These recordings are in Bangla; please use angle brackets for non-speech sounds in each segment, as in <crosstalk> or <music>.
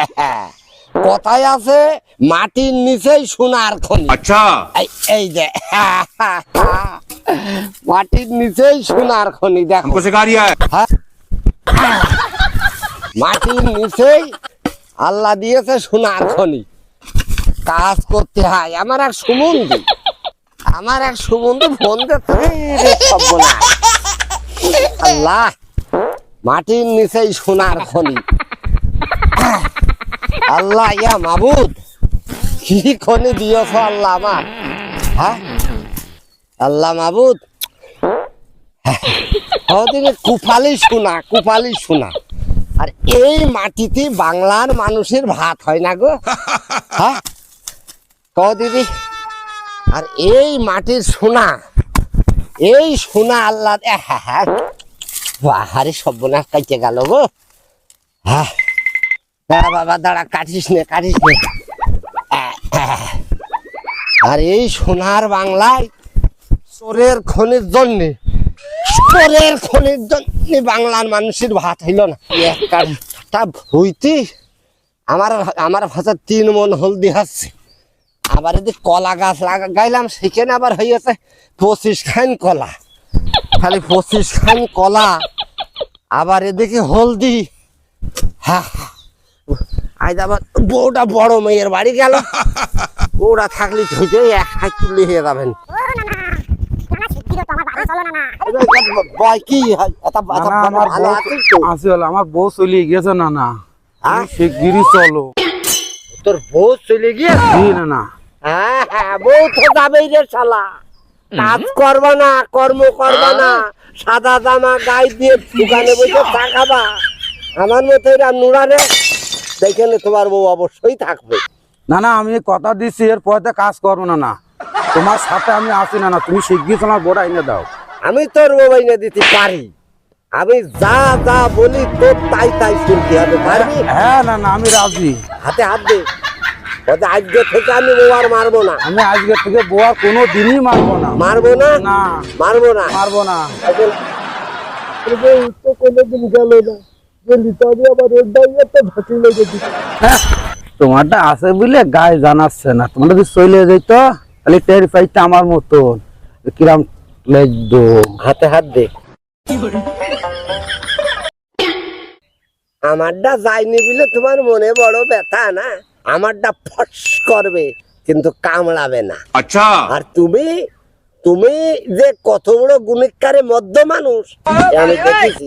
<laughs> কথায় আছে মাটির নিচেই সোনার খনি। আচ্ছা। এই যে <laughs> মাটির নিচেই সোনার খনি দেখো। হ্যাঁ। মাটির নিচেই আল্লাহ দিয়েছে সোনার খনি। কাজ করতে হয়। আমার এক সুমন্দি আমার এক সুমন্দি ফোন আল্লাহ মাটির নিচেই সোনার খনি। আল্লাহ ইয়া মাবুদ। কি খনি দিয়েছ আল্লাহ আমার? হ্যাঁ? আল্লাহ মাবুদ। ওদিকে কুপালি শোনা কুপালি শোনা। আর এই মাটিতে বাংলার মানুষের ভাত হয় না গো। হ্যাঁ? দিদি আর এই মাটির সোনা এই সোনা আল্লাহ হ্যাঁ হ্যাঁ। বাহারে সর্বনাশ কাইতে গেল গো। হ্যাঁ? দাঁড়া বাবা দাঁড়া, কাটিস নে কাটিস নে। আর এই সোনার বাংলায় চোরের খনির জন্যে, চোরের খনির জন্য বাংলার মানুষের ভাত হইল না। একটা ভুইতি, আমার আমার ভাষা তিন মন হলদি হাসছে। আবার এদিকে কলা গাছ লাগা, গাইলাম, সেখানে আবার হইয়াছে পঁচিশ খান কলা। খালি পঁচিশ খান কলা, আবার এদিকে হলদি। হ্যাঁ আজ আবার বউটা বড় মেয়ের বাড়ি গেল। বউটা থাকলে হইতে এক হাত তুলে হয়ে? যাবেন আমার বউ- আছিস তো? আছে হলো, আমার বউ চলে গেছে না না হ্যাঁ? শিগগিরই চলো। তোর বউ চলে গিয়ে জি না না হ্যাঁ হ্যাঁ বউ তো যাবেই রে শালা। কাজ করবা না কর্ম করবা না। সাদা জামা গায়ে দিয়ে দোকানে বসে আমার মতো এরা নুড়ারে দেখে নে তোমার বউ অবশ্যই থাকবে। না না আমি কথা দিচ্ছি এর পরে কাজ করব না না। তোমার সাথে আমি আসি না না তুমি শিগগির তোমার বোড়া এনে দাও। আমি তোর বউ এনে দিতে পারি। আমি যা যা বলি তোর তাই তাই শুনতে হবে হ্যাঁ না না আমি রাজি। হাতে হাত দে। আজকে থেকে আমি বউ আর মারবো না। আমি আজকে থেকে বোয়া কোনো দিনই মারবো না। মারবো না? না। মারবো না? মারবো না। তো কোনোদিন গেল না। হ্যাঁ, তোমারটা আছে বুঝলে গায়ে জানাচ্ছে না। তোমার যদি চলে যেত তাহলে টের পাইতে আমার মতন। কিরাম হাতে হাত দে। আমারটা যাইনি বুঝলে তোমার মনে বড় ব্যথা না? আমারটা ফস করবে কিন্তু কামড়াবে না। আচ্ছা। আর তুমি তুমি যে কত বড় গুণিকারে মধ্য মানুষ আমি দেখেছি।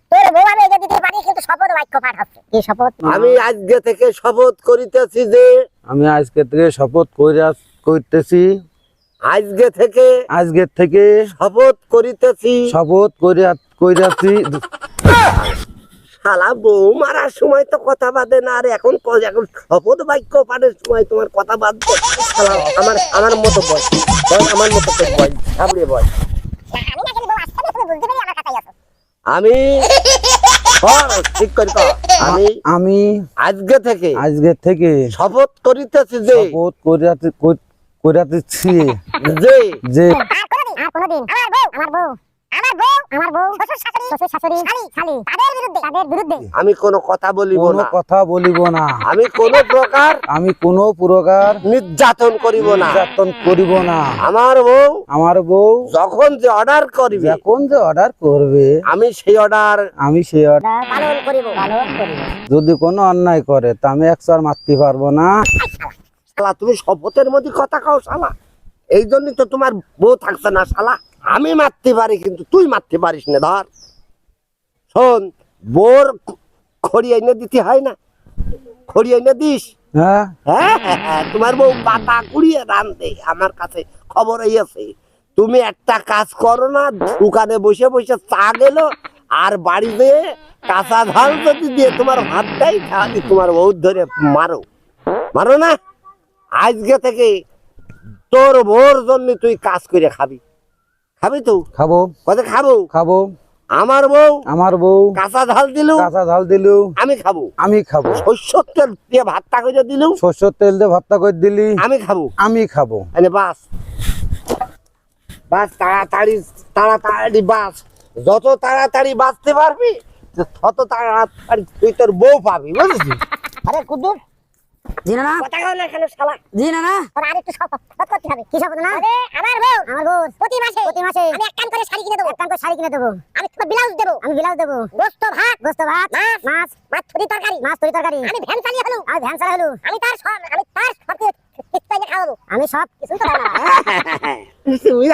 তোর বউ আমি এটা দিতে পারি কিন্তু শপথ বাক্য পাঠ হচ্ছে। কি শপথ? আমি আজকে থেকে শপথ করিতেছি যে আমি আজকে থেকে শপথ কইরা করতেছি আজকে থেকে আজকের থেকে শপথ করিতেছি। শপথ কইরা কইরাছি। শালা বউ মারার সময় তো কথা বাদে না আর এখন এখন শপথ বাক্য পাঠের সময় তোমার কথা বাদবে আমার আমার মতো বয় বয়, আমার মতো বয় সামনে বয় আমি না কিন্তু বউ আসতে তুমি বুঝতে পেরে আমার কাছেই আছো আমি ঠিক করে আমি আমি আজকে থেকে আজকে থেকে শপথ করিতেছি যে শপথ করিতেছি কইরাতেছি। যে যে আর কোনদিন আর কোনদিন আমার বউ আমার বউ। আমার বউ আমার বউ শ্বশুর শাশুড়ি শ্বশুর শাশুড়ি শালি শালি তাদের বিরুদ্ধে তাদের বিরুদ্ধে। আমি কোনো কথা বলিব কোনো না। কথা বলিব না। আমি কোনো প্রকার আমি কোনো প্রকার নির্যাতন করিব না। নির্যাতন করিব না। আমার বউ আমার বউ যখন যে অর্ডার করিবে যখন যে অর্ডার করবে আমি সেই অর্ডার আমি সেই order পালন করিব। পালন করিব। যদি কোনো অন্যায় করে তা আমি একশো আর মারতে পারব না। শালা তুমি শপথের মধ্যে কথা খাও শালা। এই জন্যই তো তোমার বউ থাকছে না শালা। আমি মারতে পারি কিন্তু তুই মারতে পারিস না ধর। শোন বোর খড়ি এনে দিতে হয় না? খড়ি এনে দিস? হ্যাঁ। হ্যাঁ হ্যাঁ, তোমার বউ পাতা কুড়িয়ে রান্ধে আমার কাছে খবর আছে তুমি একটা কাজ করো না দোকানে বসে বসে চা গেল আর বাড়িতে কাঁচা ঝাল যদি দিয়ে তোমার ভাত দেয় তোমার বউ ধরে মারো। মারো না? আজকে থেকে তোর ভোর জন্য তুই কাজ করে খাবি। খাবি তো? খাব। কত খাব? খাব। আমার বউ? আমার বউ। কাঁচা ঝাল দিল? কাঁচা ঝাল দিলু। আমি খাব। আমি খাব। শস্যর তেল দিয়ে ভাতটা করে দিল? সর্ষের তেল দিয়ে ভর্তা করে দিলি। আমি খাব। আমি খাব। মানে বাস। বাস তাড়াতাড়ি তাড়াতাড়ি বাস। যত তাড়াতাড়ি বাঁচতে পারবি তত তাড়াতাড়ি তুই তোর বউ পাবি বুঝেছিস? আরে কুদ্দুর জি না? না কথা কও না কেন শালা? জি না? না তোর আরেকটু শপথ শপথ করতে হবে? কি শপথ না আরে আমার বউ। আমার বউ। প্রতি মাসে। প্রতি মাসে। আমি এক কান করে শাড়ি কিনে দেবো। এক কান করে শাড়ি কিনে দেবো। আমি তোমার ব্লাউজ দেবো। আমি ব্লাউজ দেবো। গোস্ত ভাত। গোস্ত ভাত। মাছ। মাছ। মাছ থুরি তরকারি। মাছ থুরি তরকারি। আমি ভ্যান চালিয়ে হলো আমি ভ্যান চালিয়ে হলো আমি তার সব আমি তার সব কিছু খাওয়াবো। আমি সব কিছু তো না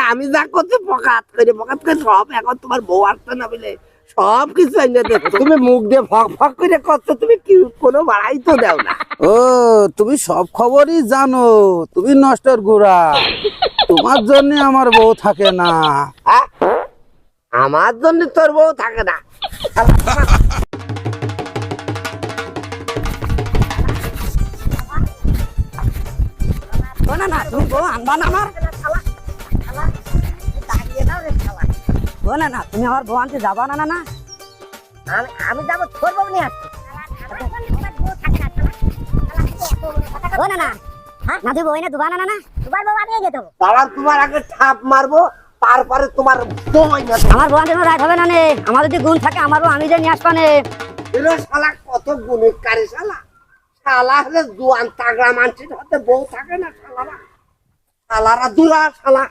<laughs> আমি যা করতে পকাত করে পকাত করে সব এখন তোমার বউ আসতে না বলে। সব কিছু এনে তুমি মুখ দিয়ে ফক ফক করে করছ তুমি কি কোনো বাড়াই তো দাও না। ও তুমি সব খবরই জানো তুমি নষ্টের গুড়া। তোমার জন্য আমার বউ থাকে না। হ্যাঁ? আমার জন্য তোর বউ থাকে না। না না তুমি বউ আনবা না আমার? ও না না তুমি আমার বউ আনতে যাবা না না না? আমি আমি যাব তোর বউ নিয়ে আসছি। ও না। না হ্যাঁ? না তুই বউ এনে দুবা না না না। দুবার বউ আমি দেবো তারা তোমার আগে ঠাপ মারবো তারপরে তোমার আমার বউ আনতে কোনো রাইট হবে না নে? আমার যদি গুণ থাকে আমার বউ আমি যে নিয়ে আসবা নে। এরা শালা কত গুণকারী শালা। শালা হলে জোয়ান তাগড়া মানছির হাতে বউ থাকে না শালারা। শালারা দুরা শালা।